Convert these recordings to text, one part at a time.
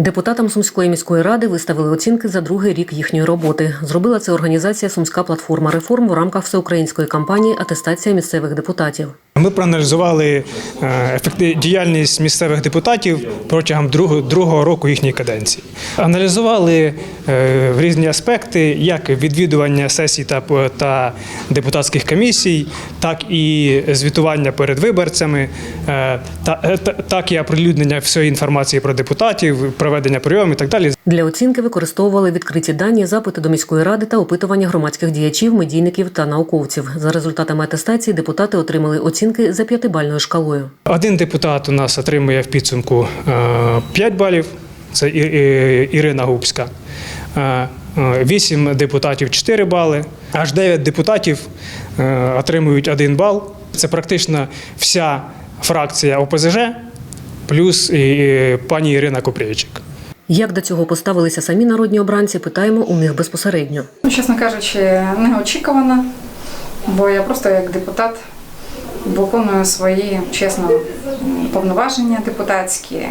Депутатам Сумської міської ради виставили оцінки за другий рік їхньої роботи. Зробила це організація Сумська платформа реформ в рамках всеукраїнської кампанії Атестація місцевих депутатів. Ми проаналізували е, діяльність місцевих депутатів протягом другого, року їхньої каденції. Аналізували е, в різні аспекти, як відвідування сесій та, та депутатських комісій, так і звітування перед виборцями, е, та, так і оприлюднення всієї інформації про депутатів, проведення прийомів і так далі. Для оцінки використовували відкриті дані, запити до міської ради та опитування громадських діячів, медійників та науковців. За результатами атестації депутати отримали оцінки за п'ятибальною шкалою. Один депутат у нас отримує в підсумку е, 5 балів. Це Ірина Губська. Е, е, Вісім депутатів 4 бали. Аж 9 депутатів е, отримують 1 бал. Це практично вся фракція ОПЗЖ, плюс і пані Ірина Купрійчик. Як до цього поставилися самі народні обранці, питаємо у них безпосередньо. Ну, чесно кажучи, неочікувано, бо я просто як депутат виконую свої чесно повноваження депутатські,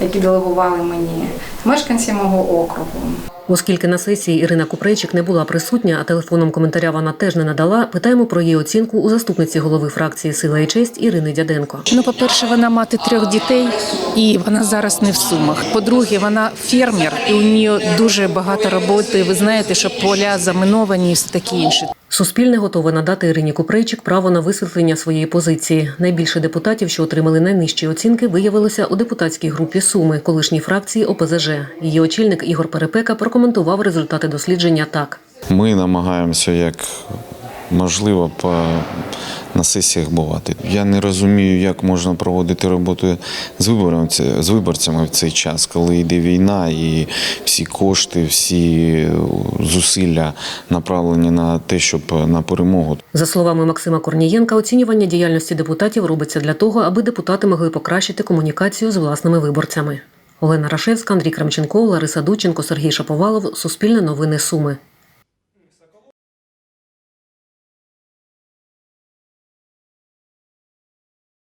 які делегували мені мешканці мого округу. Оскільки на сесії Ірина Купрейчик не була присутня, а телефоном коментаря вона теж не надала, питаємо про її оцінку у заступниці голови фракції Сила і честь Ірини Дяденко. Ну, по-перше, вона мати трьох дітей, і вона зараз не в сумах. По-друге, вона фермер, і у неї дуже багато роботи. Ви знаєте, що поля заминовані і все таке інше. Суспільне готове надати Ірині Купрейчик право на висвітлення своєї позиції. Найбільше депутатів, що отримали найнижчі оцінки, виявилося у депутатській групі Суми, колишній фракції ОПЗЖ. Її очільник Ігор Перепека прокоментував результати дослідження так. Ми намагаємося як можливо по, на сесіях бувати. Я не розумію, як можна проводити роботу з виборами це- з виборцями в цей час, коли йде війна, і всі кошти, всі зусилля направлені на те, щоб на перемогу. За словами Максима Корнієнка, оцінювання діяльності депутатів робиться для того, аби депутати могли покращити комунікацію з власними виборцями. Олена Рашевська, Андрій Крамченков, Лариса Дученко, Сергій Шаповалов. Суспільне новини Суми.